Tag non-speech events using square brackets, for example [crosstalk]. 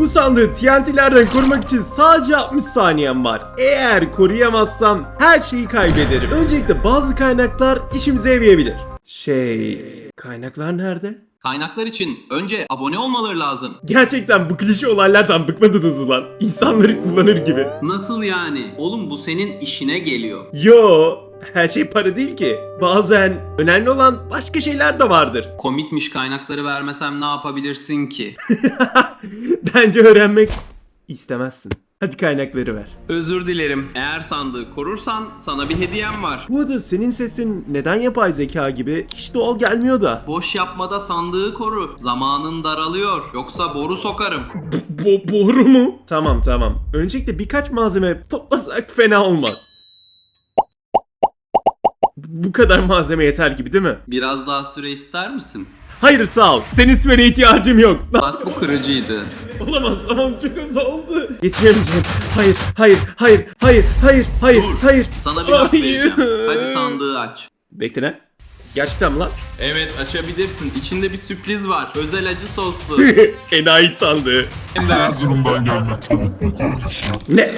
Bu sandığı TNT'lerden korumak için sadece 60 saniyem var. Eğer koruyamazsam her şeyi kaybederim. Öncelikle bazı kaynaklar işimize yarayabilir. Şey, kaynaklar nerede? Kaynaklar için önce abone olmaları lazım. Gerçekten bu klişe olaylardan bıkmadınız ulan. İnsanları kullanır gibi. Nasıl yani? Oğlum bu senin işine geliyor. Yo, her şey para değil ki. Bazen önemli olan başka şeyler de vardır. Komikmiş kaynakları vermesem ne yapabilirsin ki? [laughs] Bence öğrenmek istemezsin. Hadi kaynakları ver. Özür dilerim. Eğer sandığı korursan sana bir hediyem var. Bu arada senin sesin neden yapay zeka gibi hiç doğal gelmiyor da. Boş yapmada sandığı koru. Zamanın daralıyor. Yoksa boru sokarım. Bo boru mu? Tamam tamam. Öncelikle birkaç malzeme toplasak fena olmaz. Bu kadar malzeme yeter gibi değil mi? Biraz daha süre ister misin? Hayır sağ ol. Senin sürene ihtiyacım yok. Lan, [laughs] Bak bu kırıcıydı. Olamaz tamam çok hızlı oldu. Yetişemeyeceğim. Hayır hayır hayır hayır hayır hayır Dur. hayır. Sana bir Hayır. vereceğim. Hadi sandığı aç. Bekle ne? Gerçekten mi lan? Evet açabilirsin. İçinde bir sürpriz var. Özel acı soslu. [laughs] Enayi sandığı. Hem de Erzurum'dan gelme tavuk kardeşim. Ne?